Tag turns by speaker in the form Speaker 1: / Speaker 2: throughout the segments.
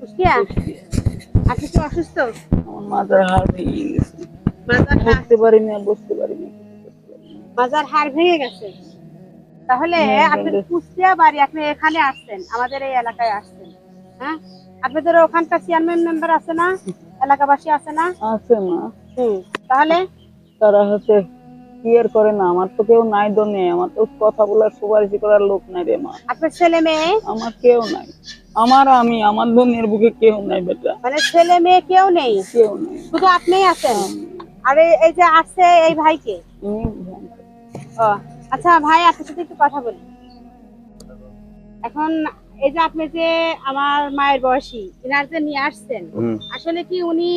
Speaker 1: কুষ্টিয়া আপনি কি অসুস্থ?
Speaker 2: আমার মাথার হাড় ভেঙে গেছে।
Speaker 1: মাজার
Speaker 2: পারি না বুঝতে পারি না
Speaker 1: মাজার হাড় ভেঙে গেছে। তাহলে
Speaker 2: হ্যাঁ,
Speaker 1: আপনি কুষ্টিয়া বাড়ি আপনি এখানে আসছেন আমাদের এই এলাকায় আসছেন হ্যাঁ? আপনাদের ওখানকার চেয়ারম্যান মেম্বার আছে না? এলাকাবাসী আছে না?
Speaker 2: আছে
Speaker 1: হুম তাহলে?
Speaker 2: তারা হচ্ছে করে না। আমার তো কেউ নাই তো আমার তো কথা বলার সুপারিশ করার লোক নাই রে মা।
Speaker 1: আপনার ছেলে মেয়ে?
Speaker 2: আমার কেউ নাই। আমার আমি আমার দুনিয়ার বুকে কেউ নাই বেটা।
Speaker 1: মানে ছেলে মেয়ে কেউ নেই?
Speaker 2: কেউ নাই।
Speaker 1: শুধু আপনিই আছেন? আর এই- যে আসছে এই ভাইকে। ও আচ্ছা ভাই আপনার সাথে একটু কথা বলি। এখন এই যে আপনি যে আমার মায়ের বয়সী ইনার যে নিয়ে আসছেন আসলে কি উনি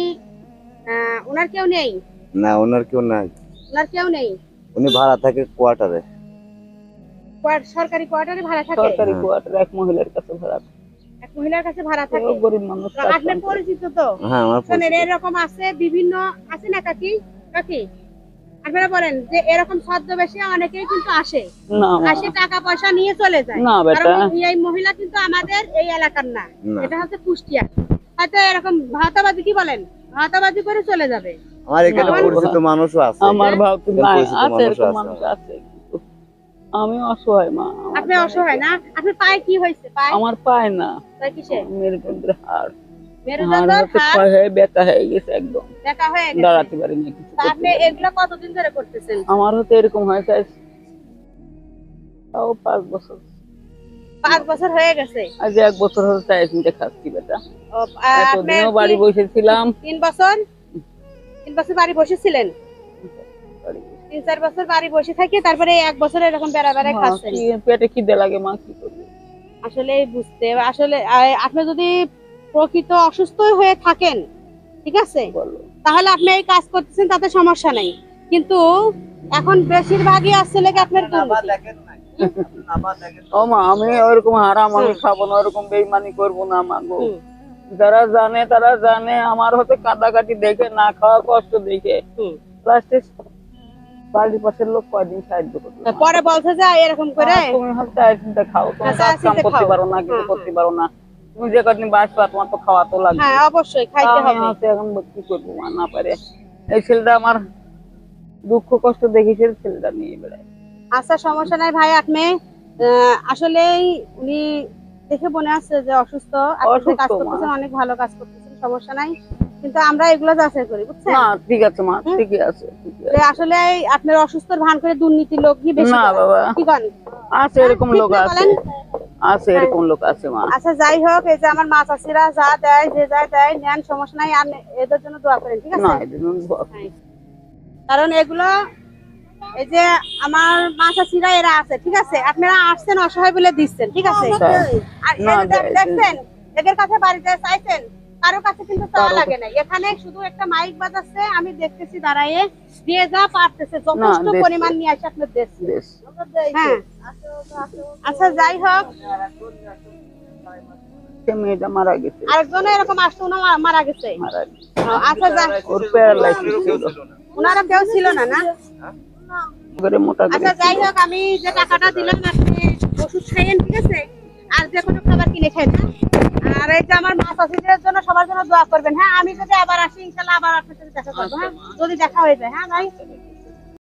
Speaker 1: আহ, ওনার কেউ নেই?
Speaker 3: না ওনার কেউ নাই।
Speaker 1: ওনার কেউ নেই?
Speaker 3: উনি ভাড়া থাকে কোয়ার্টারে।
Speaker 1: কোয়ার- সরকারি কোয়ার্টারে ভাড়া থাকে?
Speaker 2: সরকারি
Speaker 3: হ্যাঁ।
Speaker 2: কোয়ার্টার এক মহিলার কাছে ভাড়া।
Speaker 1: এক মহিলার কাছে ভাড়া থাকে।
Speaker 2: গরিব মানুষ
Speaker 1: আপনার পরিচিত তো?
Speaker 3: হ্যাঁ আমার পরিচিত।
Speaker 1: এরকম আছে বিভিন্ন আছে না কাকি? কাকি? আপনারা বলেন যে এরকম ছদ্মবেশে অনেকেই কিন্তু আসে। আসে টাকা পয়সা নিয়ে চলে যায়।
Speaker 2: না বেটা।
Speaker 1: এই মহিলা কিন্তু আমাদের এই এলাকার না। এটা হচ্ছে কুষ্টিয়া। হয়তো এরকম ভাতাবাজি কি বলেন? ভাতাবাজি করে চলে যাবে।
Speaker 3: আমার এখানে পরিচিত মানুষও আছে।
Speaker 2: আমার ভাব তো
Speaker 3: এরকম
Speaker 2: আছে।
Speaker 3: মানুষ আছে।
Speaker 2: আমি অসহায় মা।
Speaker 1: আপনি অসহায় না? আপনার পায়ে কি হয়েছে? পায়ে?
Speaker 2: আমার পায় না। মেরুদণ্ডের হাড়।
Speaker 1: মেরুদণ্ড
Speaker 2: হাড় হচ্ছে
Speaker 1: হাড়?
Speaker 2: ক্ষয় হয়ে ব্যথা হয়ে গেছে একদম।
Speaker 1: দেখা হয়ে গেছে?
Speaker 2: দাঁড়াতে পারি না কিছু
Speaker 1: আপনি
Speaker 2: পারি
Speaker 1: কতদিন ধরে করতেছেন?
Speaker 2: আমার হতে এরকম আজ তাও পাঁচ বছর।
Speaker 1: পাঁচ বছর হয়ে গেছে?
Speaker 2: আজ এক বছর হতে চাই চিনতে খাচ্ছি বেটা। এতদিনও বাড়ি বসেছিলাম।
Speaker 1: তিন বছর? তিন বছর বাড়ি বসেছিলেন? তিন চার বছর বাড়ি বসে থাকি তারপরে এক বছর এরকম বেড়া বেড়া খাচ্ছেন
Speaker 2: পেটে খিদে লাগে মা কি
Speaker 1: আসলে বুঝতে আসলে আপনি যদি প্রকৃত অসুস্থ হয়ে থাকেন ঠিক আছে? তাহলে আপনি এই কাজ করতেছেন তাতে সমস্যা নাই। কিন্তু এখন বেশিরভাগই আসলে কি আপনার।
Speaker 2: ও মা আমি ওরকম হারাম আমি খাব না ওরকম বেইমানি করব না মা গো। যারা জানে তারা জানে আমার হতে কাটাকাটি দেখে না খাওয়া কষ্ট দেখে।
Speaker 1: হুম।
Speaker 2: বাড়ির পাশের লোক কয়দিন সাহায্য করবে?
Speaker 1: পরে বলছে যে এরকম করে।
Speaker 2: তুমি হচ্ছে খাও তুমি
Speaker 1: আচ্ছা,
Speaker 2: কাজ কাম করতে পারো না কিছু
Speaker 1: হ্যাঁ,
Speaker 2: করতে পারো না। তুমি যে কদিন বাঁচবা তোমার তো খাওয়া তো লাগবে।
Speaker 1: হ্যাঁ অবশ্যই খাইতে হবে।
Speaker 2: এখন কি করব না পারে। এই ছেলেটা আমার দুঃখ কষ্ট দেখেছে ছেলেটা নিয়ে বেড়ায়।
Speaker 1: আচ্ছা সমস্যা নাই ভাই আপনি আসলেই উনি দেখে মনে আছে যে অসুস্থ আপনি কাজ করতেছেন অনেক ভালো কাজ করতেছেন সমস্যা নাই। কিন্তু আমরা এগুলো যাচাই করি বুঝছেন?
Speaker 2: না ঠিক আছে মা। ঠিকই আছে।
Speaker 1: আসলে আপনার অসুস্থর ভান করে দুর্নীতি লোকই বেশি
Speaker 2: না বাবা।
Speaker 1: কি করেন?
Speaker 2: আছে এরকম লোক আছে আছে। এরকম লোক আছে মা।
Speaker 1: আচ্ছা যাই হোক এই যে আমার মা চাষিরা যা দেয় যে যা দেয় নেন সমস্যা নাই আপনি এদের জন্য দোয়া করেন ঠিক আছে?
Speaker 2: না এদের জন্য দোয়া।
Speaker 1: হ্যাঁ। কারণ এগুলো এই যে আমার মা চাষিরা এরা আছে ঠিক আছে? আপনারা আসছেন অসহায় বলে দিচ্ছেন ঠিক আছে?
Speaker 2: হ্যাঁ।
Speaker 1: আর দেখছেন এদের কাছে বাড়িতে চাইছেন কারও কাছে কিন্তু চাওয়া লাগে না এখানে শুধু একটা মাইক বাজাচ্ছে আমি দেখতেছি দাঁড়ায়ে। দিয়ে যা পারতেছে যথেষ্ট পরিমাণ নিয়ে আসে আপনার দেশ। হ্যাঁ। আচ্ছা যাই হোক।
Speaker 2: মেয়েটা মারা গেছে।
Speaker 1: আরেকজন এরকম আসছে উনি মারা গেছে।
Speaker 2: মারা
Speaker 1: আচ্ছা যাই।
Speaker 2: ওর প্যারালাইসিস ছিল।
Speaker 1: ওনারা কেউ ছিল না না?
Speaker 2: করে মোটা করে
Speaker 1: আচ্ছা যাই হোক আমি যে টাকাটা দিলাম আপনি ওষুধ খাইয়েন ঠিক আছে? আর যে কোনো খাবার কিনে খাই না। আর এই যে আমার মা চাষিদের জন্য সবার জন্য দোয়া করবেন হ্যাঁ? আমি যদি আবার আসি ইনশাল্লাহ আবার আপনার সাথে দেখা করব হ্যাঁ? যদি দেখা হয়ে যায় হ্যাঁ ভাই?